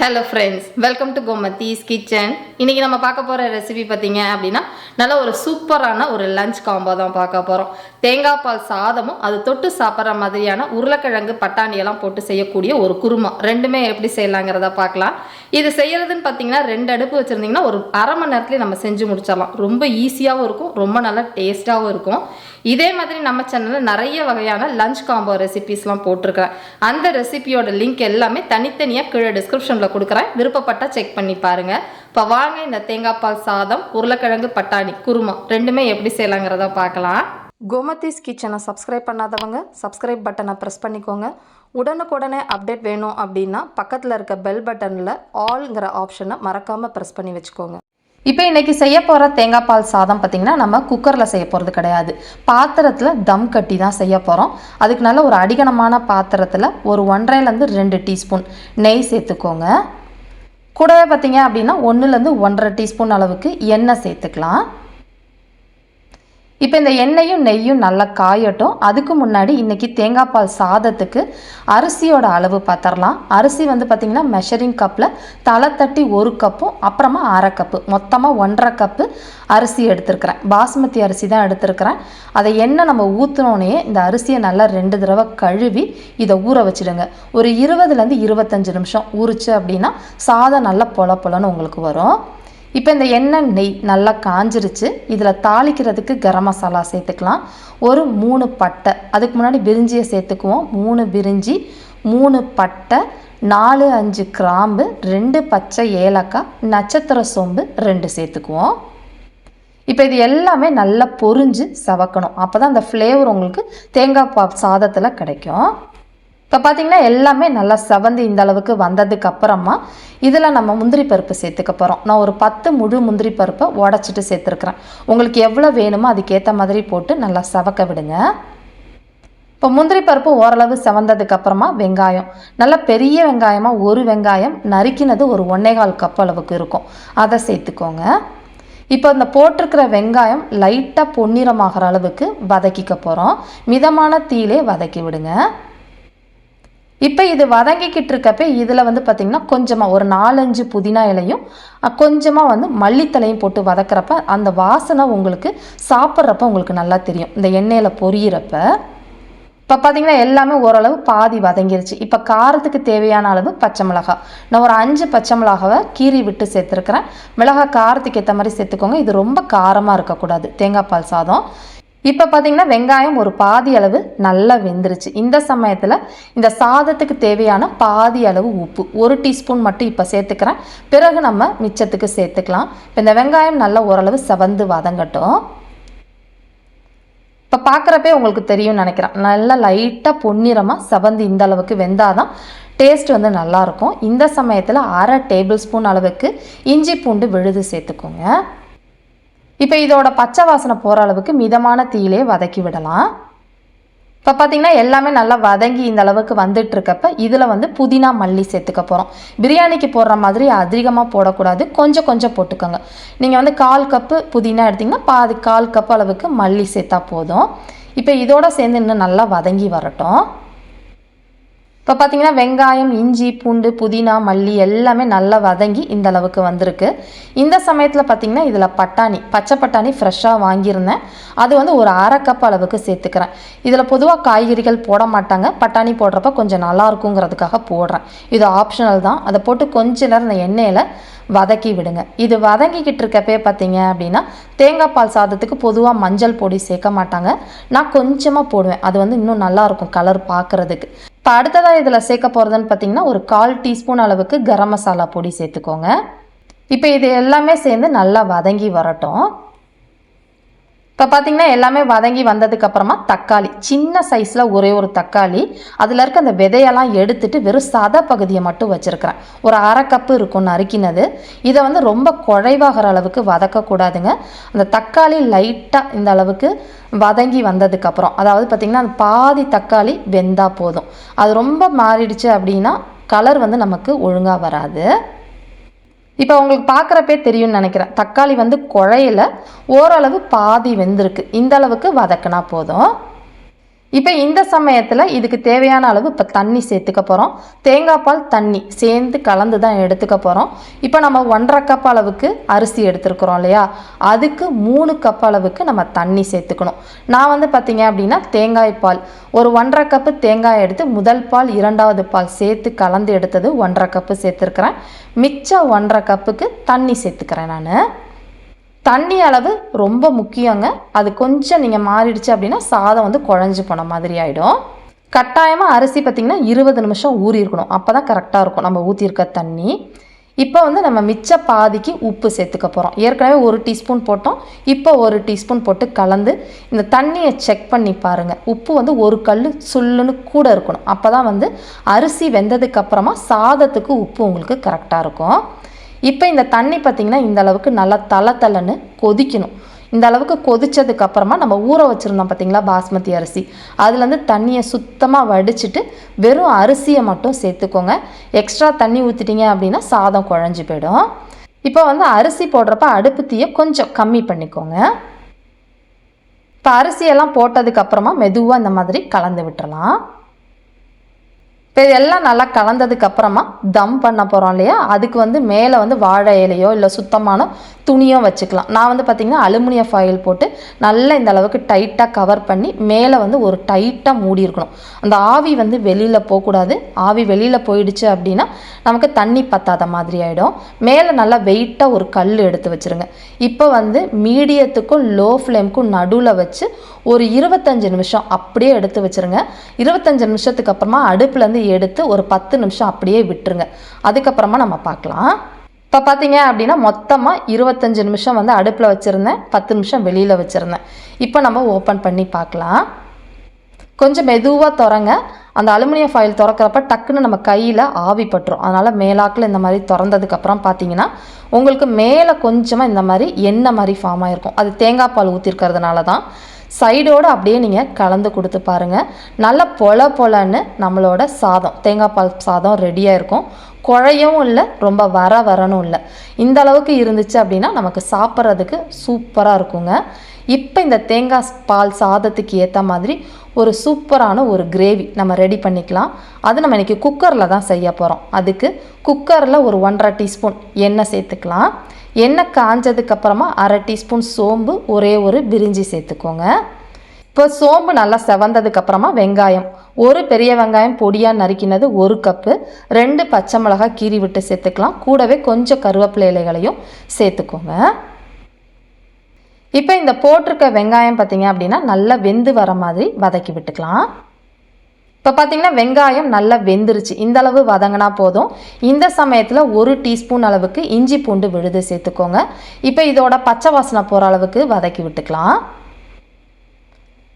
Hello friends welcome to Gomathi's kitchen இன்னைக்கு நம்ம பார்க்க போகிற ரெசிபி பார்த்தீங்க அப்படின்னா நல்ல ஒரு சூப்பரான ஒரு லஞ்ச் காம்போ தான் பார்க்க போகிறோம் தேங்காய் பால் சாதமும் அது தொட்டு சாப்பிட்ற மாதிரியான உருளைக்கிழங்கு பட்டாணியெல்லாம் போட்டு செய்யக்கூடிய ஒரு குருமா. ரெண்டுமே எப்படி செய்யலாங்கிறத பார்க்கலாம். இது செய்யறதுன்னு பார்த்தீங்கன்னா ரெண்டு அடுப்பு வச்சுருந்தீங்கன்னா ஒரு அரை மணி நேரத்துலேயே நம்ம செஞ்சு முடிச்சிடலாம். ரொம்ப ஈஸியாகவும் இருக்கும் ரொம்ப நல்லா டேஸ்ட்டாகவும் இருக்கும். இதே மாதிரி நம்ம சேனலில் நிறைய வகையான லஞ்ச் காம்போ ரெசிபிஸ்லாம் போட்டிருக்கிறேன். அந்த ரெசிபியோட லிங்க் எல்லாமே தனித்தனியாக கீழே டிஸ்கிரிப்ஷனில் கொடுக்குறேன். விருப்பப்பட்டா செக் பண்ணி பாருங்க. இப்போ வாங்க இந்த தேங்காய் பால் சாதம் உருளைக்கிழங்கு பட்டாணி குருமா ரெண்டுமே எப்படி செய்யலாங்கிறத பார்க்கலாம். கோமதிஸ் கிச்சனை சப்ஸ்கிரைப் பண்ணாதவங்க சப்ஸ்கிரைப் பட்டனை ப்ரெஸ் பண்ணிக்கோங்க. உடனுக்குடனே அப்டேட் வேணும் அப்படின்னா பக்கத்தில் இருக்க பெல் பட்டனில் ஆல்ங்கிற ஆப்ஷனை மறக்காமல் ப்ரெஸ் பண்ணி வச்சுக்கோங்க. இப்போ இன்றைக்கி செய்ய போகிற தேங்காய் பால் சாதம் பார்த்திங்கன்னா நம்ம குக்கரில் செய்ய போகிறது கிடையாது. பாத்திரத்தில் தம் கட்டி தான் செய்ய போகிறோம் அதுக்கு நல்ல ஒரு அடிகனமான பாத்திரத்தில் ஒரு ஒன்றரைலேருந்து ரெண்டு டீஸ்பூன் நெய் சேர்த்துக்கோங்க. கூடவே பார்த்தீங்க அப்படின்னா ஒன்றுலேருந்து ஒன்றரை டீஸ்பூன் அளவுக்கு எண்ணெய் சேர்த்துக்கலாம். இப்போ இந்த எண்ணெயும் நெய்யும் நல்லா காயட்டும். அதுக்கு முன்னாடி இன்றைக்கி தேங்காய் பால் சாதத்துக்கு அரிசியோட அளவு பார்த்துடலாம் அரிசி வந்து பார்த்திங்கன்னா மெஷரிங் கப்பில் தலை தட்டி ஒரு கப்பும் அப்புறமா அரை கப்பு மொத்தமாக ஒன்றரை கப்பு அரிசி எடுத்துருக்கிறேன். பாஸ்மதி அரிசி தான் எடுத்துருக்கிறேன். அதை எண்ணெய் நம்ம ஊற்றினோடனே இந்த அரிசியை நல்லா ரெண்டு தடவை கழுவி இதை ஊற வச்சிடுங்க. ஒரு இருபதுலேருந்து இருபத்தஞ்சு நிமிஷம் ஊறிச்சு அப்படின்னா சாதம் நல்லா பொல பொலன்னு உங்களுக்கு வரும். இப்போ இந்த எண்ணெய் நெய் நல்லா காஞ்சிருச்சு. இதில் தாளிக்கிறதுக்கு கரம் மசாலா சேர்த்துக்கலாம். ஒரு மூணு பட்டை. அதுக்கு முன்னாடி பிரிஞ்சியை சேர்த்துக்குவோம். மூணு பிரிஞ்சி மூணு பட்டை நாலு அஞ்சு கிராம்பு ரெண்டு பச்சை ஏலக்காய் நட்சத்திர சோம்பு ரெண்டு சேர்த்துக்குவோம். இப்போ இது எல்லாமே நல்லா பொரிஞ்சு சவக்கணும். அப்போ தான் அந்த ஃப்ளேவர் உங்களுக்கு தேங்காய் பா சாதத்தில் கிடைக்கும். இப்போ பார்த்தீங்கன்னா எல்லாமே நல்லா செவந்து இந்த அளவுக்கு வந்ததுக்கு அப்புறமா இதில் நம்ம முந்திரி பருப்பு சேர்த்துக்க போகிறோம் நான் ஒரு பத்து முழு முந்திரி பருப்பை உடச்சிட்டு சேர்த்துருக்குறேன். உங்களுக்கு எவ்வளோ வேணுமோ அதுக்கேற்ற மாதிரி போட்டு நல்லா சவக்க விடுங்க. இப்போ முந்திரி பருப்பு ஓரளவு செவந்ததுக்கு அப்புறமா வெங்காயம். நல்லா பெரிய வெங்காயமாக ஒரு வெங்காயம் நறுக்கினது ஒரு ஒன்னேகால் கப் அளவுக்கு இருக்கும். அதை சேர்த்துக்கோங்க. இப்போ இந்த போட்டிருக்கிற வெங்காயம் லைட்டாக பொன்னிறமாகிற அளவுக்கு வதக்கிக்க போகிறோம் மிதமான தீயிலே வதக்கி விடுங்க. இப்போ இது வதங்கிக்கிட்டு இருக்கப்ப இதில் வந்து பார்த்திங்கன்னா கொஞ்சமாக ஒரு நாலஞ்சு புதினா இலையும் கொஞ்சமாக வந்து மல்லித்தலையும் போட்டு வதக்குறப்ப அந்த வாசனை உங்களுக்கு சாப்பிட்றப்ப உங்களுக்கு நல்லா தெரியும். இந்த எண்ணெயில் பொரியிறப்ப. இப்போ பார்த்தீங்கன்னா எல்லாமே ஓரளவு பாதி வதங்கிருச்சு. இப்போ காரத்துக்கு தேவையான அளவு பச்சை மிளகா நான் ஒரு அஞ்சு பச்சை மிளகாவை கீறி விட்டு சேர்த்துருக்குறேன். மிளகாய் காரத்துக்கு ஏற்ற மாதிரி சேர்த்துக்கோங்க. இது ரொம்ப காரமாக இருக்கக்கூடாது. தேங்காய் பால் சாதம். இப்போ பார்த்தீங்கன்னா வெங்காயம் ஒரு பாதி அளவு நல்லா வெந்துருச்சு. இந்த சமயத்தில் இந்த சாதத்துக்கு தேவையான பாதி அளவு உப்பு ஒரு டீஸ்பூன் மட்டும் இப்போ சேர்த்துக்கிறேன். பிறகு நம்ம மிச்சத்துக்கு சேர்த்துக்கலாம். இப்போ இந்த வெங்காயம் நல்லா ஓரளவு செவந்து வதங்கட்டும். இப்போ பார்க்குறப்பே உங்களுக்கு தெரியும்னு நினைக்கிறேன். நல்லா லைட்டாக பொன்னிறமாக செவந்து இந்த அளவுக்கு வெந்தாதான் டேஸ்ட் வந்து நல்லாயிருக்கும் இந்த சமயத்தில் அரை டேபிள் ஸ்பூன் அளவுக்கு இஞ்சி பூண்டு விழுது சேர்த்துக்கோங்க. இப்போ இதோட பச்சை வாசனை போகிற அளவுக்கு மிதமான தீயிலே வதக்கி விடலாம். இப்போ பார்த்தீங்கன்னா எல்லாமே நல்லா வதங்கி இந்த அளவுக்கு வந்துட்டு இருக்கப்ப இதில் வந்து புதினா மல்லி சேர்த்துக்க போகிறோம் பிரியாணிக்கு போடுற மாதிரி அதிகமாக போடக்கூடாது. கொஞ்சம் கொஞ்சம் போட்டுக்கோங்க. நீங்கள் வந்து கால் கப்பு புதினா எடுத்திங்கன்னா பாதி கால் கப் அளவுக்கு மல்லி சேர்த்தா போதும். இப்போ இதோட சேர்ந்து இன்னும் நல்லா வதங்கி வரட்டும். இப்போ பார்த்தீங்கன்னா வெங்காயம் இஞ்சி பூண்டு புதினா மல்லி எல்லாமே நல்லா வதங்கி இந்த அளவுக்கு வந்திருக்கு. இந்த சமயத்தில் பார்த்தீங்கன்னா இதில் பட்டாணி பச்சை பட்டாணி ஃப்ரெஷ்ஷாக வாங்கியிருந்தேன். அது வந்து ஒரு அரை கப் அளவுக்கு சேர்த்துக்கிறேன். இதில் பொதுவாக காய்கறிகள் போட மாட்டாங்க. பட்டாணி போடுறப்ப கொஞ்சம் நல்லா இருக்குங்கிறதுக்காக போடுறேன். இது ஆப்ஷனல் தான். அதை போட்டு கொஞ்ச நேரம் இந்த எண்ணெயில் வதக்கி விடுங்க. இது வதங்கிக்கிட்டு இருக்கப்பே பார்த்தீங்க அப்படின்னா தேங்காய் பால் சாதத்துக்கு பொதுவாக மஞ்சள் பொடி சேர்க்க மாட்டாங்க. நான் கொஞ்சமாக போடுவேன். அது வந்து இன்னும் நல்லாயிருக்கும் கலர் பார்க்குறதுக்கு இப்போ அடுத்ததாக இதில் சேர்க்க போகிறதுன்னு பார்த்தீங்கன்னா ஒரு கால் டீஸ்பூன் அளவுக்கு கரம் மசாலா பொடி சேர்த்துக்கோங்க. இப்போ இது எல்லாமே சேர்ந்து நல்லா வதங்கி வரட்டும். இப்போ பார்த்தீங்கன்னா எல்லாமே வதங்கி வந்ததுக்கு அப்புறமா தக்காளி. சின்ன சைஸில் ஒரே ஒரு தக்காளி. அதில் இருக்க அந்த விதையெல்லாம் எடுத்துட்டு வெறும் சத பகுதியை மட்டும் வச்சுருக்கிறேன். ஒரு அரை கப்பு இருக்கும் நறுக்கினது. இதை வந்து ரொம்ப குழைவாகிற அளவுக்கு வதக்கக்கூடாதுங்க. அந்த தக்காளி லைட்டாக இந்த அளவுக்கு வதங்கி வந்ததுக்கப்புறம் அதாவது பார்த்திங்கன்னா அந்த பாதி தக்காளி வெந்தால் போதும். அது ரொம்ப மாறிடுச்சு அப்படின்னா கலர் வந்து நமக்கு ஒழுங்காக வராது. இப்போ உங்களுக்கு பார்க்குறப்பே தெரியும்னு நினைக்கிறேன். தக்காளி வந்து குழையில ஓரளவு பாதி வெந்திருக்கு. இந்த அளவுக்கு வதக்கினா போதும். இப்போ இந்த சமயத்தில் இதுக்கு தேவையான அளவு இப்போ தண்ணி சேர்த்துக்க போகிறோம் தேங்காய் பால் தண்ணி சேர்ந்து கலந்து தான் எடுத்துக்க போகிறோம் இப்போ நம்ம ஒன்றரை கப் அளவுக்கு அரிசி எடுத்துருக்குறோம் இல்லையா? அதுக்கு மூணு கப் அளவுக்கு நம்ம தண்ணி சேர்த்துக்கணும். நான் வந்து பார்த்தீங்க அப்படின்னா தேங்காய் பால் ஒரு ஒன்றரை கப்பு தேங்காய் எடுத்து முதல் பால் இரண்டாவது பால் சேர்த்து கலந்து எடுத்தது ஒன்றரை கப்பு சேர்த்துருக்குறேன். மிச்சம் ஒன்றரை கப்புக்கு தண்ணி சேர்த்துக்கிறேன் நான். தண்ணி அளவு ரொம்ப முக்கியங்க. அது கொஞ்சம் நீங்கள் மாறிடுச்சு அப்படின்னா சாதம் வந்து குழஞ்சி போன மாதிரி ஆகிடும் கட்டாயமாக அரிசி பார்த்திங்கன்னா இருபது நிமிஷம் ஊறி இருக்கணும். அப்போ தான் கரெக்டாக இருக்கும். நம்ம ஊற்றிருக்க தண்ணி. இப்போ வந்து நம்ம மிச்ச பாதிக்கு உப்பு சேர்த்துக்க போகிறோம் ஏற்கனவே ஒரு டீஸ்பூன் போட்டோம். இப்போ ஒரு டீஸ்பூன் போட்டு கலந்து இந்த தண்ணியை செக் பண்ணி பாருங்கள் உப்பு வந்து ஒரு கல் சுல்லுன்னு கூட இருக்கணும். அப்போ தான் வந்து அரிசி வெந்ததுக்கப்புறமா சாதத்துக்கு உப்பு உங்களுக்கு கரெக்டாக இருக்கும். இப்போ இந்த தண்ணி பார்த்திங்கன்னா இந்த அளவுக்கு நல்லா தலை தலைன்னு கொதிக்கணும். இந்த அளவுக்கு கொதிச்சதுக்கு அப்புறமா நம்ம ஊற வச்சுருந்தோம் பார்த்தீங்களா பாஸ்மதி அரிசி. அதுலேருந்து தண்ணியை சுத்தமாக வடிச்சிட்டு வெறும் அரிசியை மட்டும் சேர்த்துக்கோங்க. எக்ஸ்ட்ரா தண்ணி ஊற்றிட்டீங்க அப்படின்னா சாதம் குழஞ்சி போயிடும். இப்போ வந்து அரிசி போடுறப்ப அடுப்பு தீயை கொஞ்சம் கம்மி பண்ணிக்கோங்க. இப்போ அரிசியெல்லாம் போட்டதுக்கப்புறமா மெதுவாக இந்த மாதிரி கலந்து விட்டுறலாம். இப்போ இதெல்லாம் நல்லா கலந்ததுக்கு அப்புறமா தம் பண்ண போகிறோம் இல்லையா? அதுக்கு வந்து மேலே வந்து வாழை இலையோ இல்லை சுத்தமான துணியோ வச்சுக்கலாம். நான் வந்து பார்த்திங்கன்னா அலுமினியம் ஃபாயில் போட்டு நல்லா இந்த அளவுக்கு டைட்டாக கவர் பண்ணி மேலே வந்து ஒரு டைட்டாக மூடி இருக்கணும். அந்த ஆவி வந்து வெளியில் போகக்கூடாது. ஆவி வெளியில் போயிடுச்சு அப்படின்னா நமக்கு தண்ணி பத்தாத மாதிரி ஆகிடும் மேலே நல்லா வெயிட்டாக ஒரு கல் எடுத்து வச்சுருங்க. இப்போ வந்து மீடியத்துக்கும் லோ ஃப்ளேமுக்கும் நடுவில் வச்சு ஒரு இருபத்தஞ்சு நிமிஷம் அப்படியே எடுத்து வச்சுருங்க. இருபத்தஞ்சு நிமிஷத்துக்கு அப்புறமா அடுப்புலேருந்து எடுத்து ஒரு பத்து நிமிஷம் அப்படியே விட்டுருங்க. அதுக்கப்புறமா நம்ம பார்க்கலாம். இப்போ பார்த்தீங்க அப்படின்னா மொத்தமாக இருபத்தஞ்சு நிமிஷம் வந்து அடுப்பில் வச்சுருந்தேன். பத்து நிமிஷம் வெளியில் வச்சுருந்தேன். இப்போ நம்ம ஓப்பன் பண்ணி பார்க்கலாம். கொஞ்சம் மெதுவாக திறங்க. அந்த அலுமினியம் ஃபாயில் திறக்கிறப்ப டக்குன்னு நம்ம கையில் ஆவி பட்டுரும். அதனால் மேலாக்கில் இந்த மாதிரி திறந்ததுக்கப்புறம் பார்த்தீங்கன்னா உங்களுக்கு மேலே கொஞ்சமாக இந்த மாதிரி எண்ணெய் மாதிரி ஃபார்ம் ஆகிருக்கும் அது தேங்காய் பால் ஊற்றிருக்கிறதுனால தான் சைடோடு அப்படியே நீங்கள் கலந்து கொடுத்து பாருங்கள் நல்ல பொல பொலன்னு நம்மளோட சாதம் தேங்காய் பால் சாதம் ரெடியாக இருக்கும். குழையவும் இல்லை ரொம்ப வர வரணும் இல்லை. இந்த அளவுக்கு இருந்துச்சு அப்படின்னா நமக்கு சாப்பிட்றதுக்கு சூப்பராக இருக்குங்க. இப்போ இந்த தேங்காய் பால் சாதத்துக்கு ஏற்ற மாதிரி ஒரு சூப்பரான ஒரு கிரேவி நம்ம ரெடி பண்ணிக்கலாம். அது நம்ம இன்றைக்கி குக்கரில் தான் செய்ய போகிறோம் அதுக்கு குக்கரில் ஒரு ஒன்றரை டீஸ்பூன் எண்ணெய் சேர்த்துக்கலாம். எண்ணெய் காஞ்சதுக்கப்புறமா அரை டீஸ்பூன் சோம்பு ஒரே ஒரு பிரிஞ்சி சேர்த்துக்கோங்க. இப்போ சோம்பு நல்லா செவந்ததுக்கப்புறமா வெங்காயம். ஒரு பெரிய வெங்காயம் பொடியாக நறுக்கினது ஒரு கப்பு. ரெண்டு பச்சை மிளகாய் கீறி விட்டு சேர்த்துக்கலாம். கூடவே கொஞ்சம் கருவேப்பிலை இலைகளையும் சேர்த்துக்கோங்க. இப்போ இந்த போட்டிருக்க வெங்காயம் பார்த்தீங்க அப்படின்னா நல்லா வெந்து வர மாதிரி வதக்கி விட்டுக்கலாம். இப்போ பார்த்தீங்கன்னா வெங்காயம் நல்லா வெந்துருச்சு. இந்த அளவு வதங்கினா போதும். இந்த சமயத்தில் ஒரு டீஸ்பூன் அளவுக்கு இஞ்சி பூண்டு விழுது சேர்த்துக்கோங்க. இப்போ இதோட பச்சை வாசனை போகிற அளவுக்கு வதக்கி விட்டுக்கலாம்.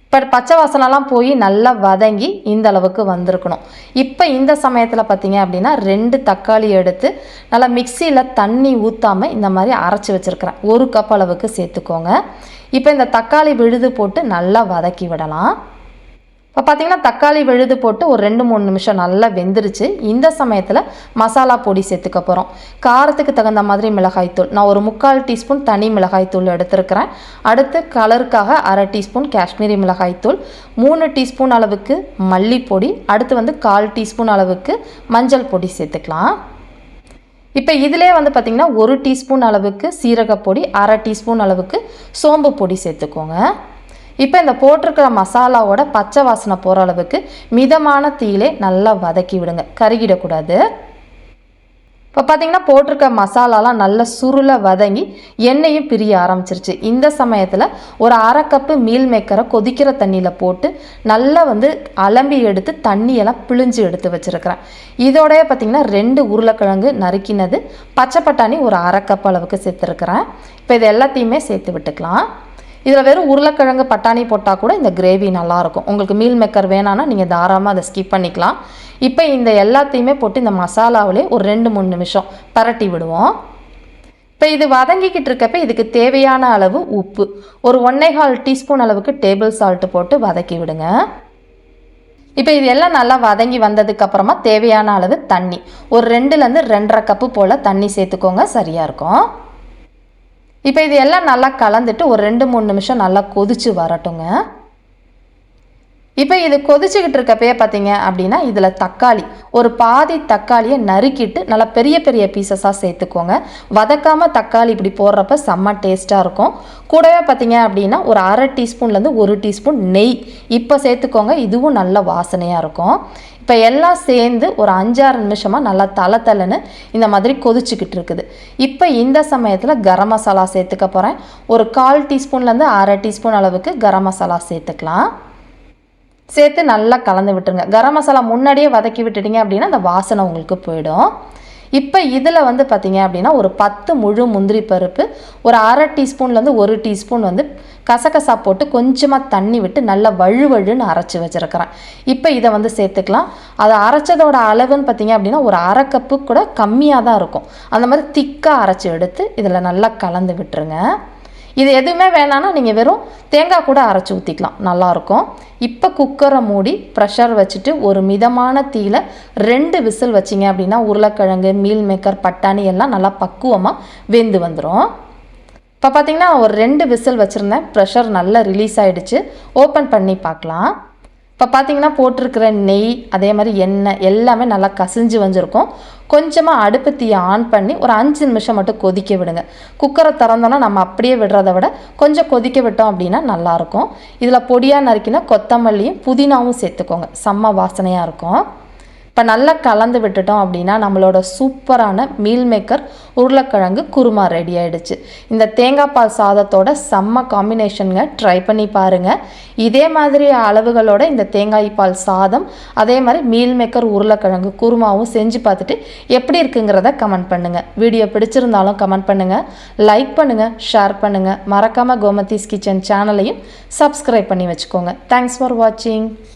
இப்போ பச்சை வாசனெல்லாம் போய் நல்லா வதங்கி இந்த அளவுக்கு வந்திருக்கணும். இப்போ இந்த சமயத்தில் பார்த்தீங்க அப்படின்னா ரெண்டு தக்காளி எடுத்து நல்லா மிக்சியில் தண்ணி ஊற்றாமல் இந்த மாதிரி அரைச்சி வச்சுருக்கிறேன். ஒரு கப் அளவுக்கு சேர்த்துக்கோங்க. இப்போ இந்த தக்காளி விழுது போட்டு நல்லா வதக்கி விடலாம். இப்போ பார்த்தீங்கன்னா தக்காளி விழுது போட்டு ஒரு ரெண்டு மூணு நிமிஷம் நல்லா வெந்துருச்சு. இந்த சமயத்தில் மசாலா பொடி சேர்த்துக்க போகிறோம் காரத்துக்கு தகுந்த மாதிரி மிளகாய்த்தூள் நான் ஒரு முக்கால் டீஸ்பூன் தனி மிளகாய்த்தூள் எடுத்துருக்கிறேன். அடுத்து கலருக்காக அரை டீஸ்பூன் காஷ்மீரி மிளகாய்த்தூள் மூணு டீஸ்பூன் அளவுக்கு மல்லிப்பொடி அடுத்து வந்து கால் டீஸ்பூன் அளவுக்கு மஞ்சள் பொடி சேர்த்துக்கலாம். இப்போ இதிலே வந்து பார்த்திங்கன்னா ஒரு டீஸ்பூன் அளவுக்கு சீரகப்பொடி அரை டீஸ்பூன் அளவுக்கு சோம்பு பொடி சேர்த்துக்கோங்க. இப்போ இந்த போட்டிருக்கிற மசாலாவோட பச்சை வாசனை போகிற அளவுக்கு மிதமான தீயிலே நல்லா வதக்கி விடுங்க. கருகிடக்கூடாது. இப்போ பார்த்தீங்கன்னா போட்டிருக்க மசாலாலாம் நல்ல சுருளை வதங்கி எண்ணெயும் பிரிய ஆரம்பிச்சிருச்சு. இந்த சமயத்தில் ஒரு அரை கப்பு மீல் மேக்கரை கொதிக்கிற தண்ணியில் போட்டு நல்லா வந்து அலம்பி எடுத்து தண்ணியெல்லாம் பிழிஞ்சு எடுத்து வச்சுருக்கிறேன். இதோடய பார்த்திங்கன்னா ரெண்டு உருளைக்கிழங்கு நறுக்கினது பச்சை பட்டாணி ஒரு அரை கப் அளவுக்கு சேர்த்துருக்குறேன். இப்போ இது எல்லாத்தையுமே சேர்த்து விட்டுக்கலாம். இதில் வெறும் உருளைக்கிழங்கு பட்டாணி போட்டால் கூட இந்த கிரேவி நல்லாயிருக்கும். உங்களுக்கு மீல் மேக்கர் வேணான்னா நீங்கள் தாராளமாக அதை ஸ்கிப் பண்ணிக்கலாம். இப்போ இந்த எல்லாத்தையுமே போட்டு இந்த மசாலாவிலே ஒரு ரெண்டு மூணு நிமிஷம் பரட்டி விடுவோம். இப்போ இது வதங்கிக்கிட்டு இருக்கப்ப இதுக்கு தேவையான அளவு உப்பு. ஒரு ஒன்னேகால் டீஸ்பூன் அளவுக்கு டேபிள் சால்ட்டு போட்டு வதக்கி விடுங்க. இப்போ இது எல்லாம் நல்லா வதங்கி வந்ததுக்கு அப்புறமா தேவையான அளவு தண்ணி. ஒரு ரெண்டுலேருந்து ரெண்டரை கப்பு போல் தண்ணி சேர்த்துக்கோங்க சரியாக இருக்கும். இப்போ இது எல்லாம் நல்லா கலந்துட்டு ஒரு ரெண்டு மூணு நிமிஷம் நல்லா கொதிச்சு வரட்டுங்க. இப்போ இது கொதிச்சுக்கிட்டு இருக்கப்பயே பார்த்தீங்க அப்படின்னா இதில் தக்காளி. ஒரு பாதி தக்காளியை நறுக்கிட்டு நல்லா பெரிய பெரிய பீசஸாக சேர்த்துக்கோங்க. வதக்காமல் தக்காளி இப்படி போடுறப்ப செம்ம டேஸ்ட்டாக இருக்கும். கூடவே பார்த்தீங்க அப்படின்னா ஒரு அரை டீஸ்பூன்லேருந்து ஒரு டீஸ்பூன் நெய். இப்போ சேர்த்துக்கோங்க இதுவும் நல்ல வாசனையாக இருக்கும். இப்போ எல்லாம் சேர்ந்து ஒரு அஞ்சாறு நிமிஷமாக நல்லா தலை தலைன்னு இந்த மாதிரி கொதிச்சுக்கிட்டு இருக்குது. இப்போ இந்த சமயத்தில் கரம் மசாலா சேர்த்துக்க போகிறேன் ஒரு கால் டீஸ்பூன்லேருந்து அரை டீஸ்பூன் அளவுக்கு கரம் மசாலா சேர்த்துக்கலாம். சேர்த்து நல்லா கலந்து விட்டுருங்க. கரம் மசாலா முன்னாடியே வதக்கி விட்டுட்டீங்க அப்படின்னா அந்த வாசனை உங்களுக்கு போயிடும். இப்போ இதில் வந்து பார்த்தீங்க அப்படின்னா ஒரு பத்து முழு முந்திரி பருப்பு ஒரு அரை டீஸ்பூன்லேருந்து ஒரு டீஸ்பூன் வந்து கசகசா போட்டு கொஞ்சமாக தண்ணி விட்டு நல்லா வழுவழுன்னு அரைச்சி வச்சுருக்கிறேன். இப்போ இதை வந்து சேர்த்துக்கலாம். அதை அரைச்சதோட அளவுன்னு பார்த்தீங்க அப்படின்னா ஒரு அரை கப்பு கூட கம்மியாக தான் இருக்கும். அந்த மாதிரி திக்காக அரைச்சி எடுத்து இதில் நல்லா கலந்து விட்டுருங்க. இது எதுவுமே வேணான்னா நீங்கள் வெறும் தேங்காய் கூட அரைச்சி ஊற்றிக்கலாம் நல்லாயிருக்கும். இப்போ குக்கரை மூடி ப்ரெஷர் வச்சுட்டு ஒரு மிதமான தீயில் ரெண்டு விசில் வச்சிங்க அப்படின்னா உருளைக்கிழங்கு மீல் மேக்கர் பட்டாணி எல்லாம் நல்லா பக்குவமாக வெந்து வந்துடும் இப்போ பார்த்தீங்கன்னா ஒரு ரெண்டு விசில் வச்சுருந்தேன். ப்ரெஷர் நல்லா ரிலீஸ் ஆகிடுச்சு ஓப்பன் பண்ணி பார்க்கலாம். இப்போ பார்த்தீங்கன்னா போட்டிருக்கிற நெய் அதே மாதிரி எண்ணெய் எல்லாமே நல்லா கசிஞ்சு வந்திருக்கும். கொஞ்சமாக அடுப்பு தீயை ஆன் பண்ணி ஒரு அஞ்சு நிமிஷம் மட்டும் கொதிக்க விடுங்க. குக்கரை திறந்தோன்னா நம்ம அப்படியே விடுறத விட கொஞ்சம் கொதிக்க விட்டோம் அப்படின்னா நல்லாயிருக்கும் இதில் பொடியாக நறுக்கினா கொத்தமல்லியும் புதினாவும் சேர்த்துக்கோங்க. செம்ம வாசனையாக இருக்கும். இப்போ நல்லா கலந்து விட்டுட்டோம் அப்படின்னா நம்மளோட சூப்பரான மீல் மேக்கர் உருளைக்கிழங்கு குருமா ரெடி ஆகிடுச்சு இந்த தேங்காய் பால் சாதத்தோட செம்ம காம்பினேஷனுங்க ட்ரை பண்ணி பாருங்கள் இதே மாதிரி அளவுகளோட இந்த தேங்காய் பால் சாதம் அதே மாதிரி மீல் மேக்கர் உருளைக்கிழங்கு குருமாவும் செஞ்சு பார்த்துட்டு எப்படி இருக்குங்கிறத கமெண்ட் பண்ணுங்கள் வீடியோ பிடிச்சிருந்தாலும் கமெண்ட் பண்ணுங்கள் லைக் பண்ணுங்கள் ஷேர் பண்ணுங்கள் மறக்காமல் கோமதிஸ் கிச்சன் சேனலையும் சப்ஸ்கிரைப் பண்ணி வச்சுக்கோங்க. தேங்க்ஸ் ஃபார் வாட்சிங்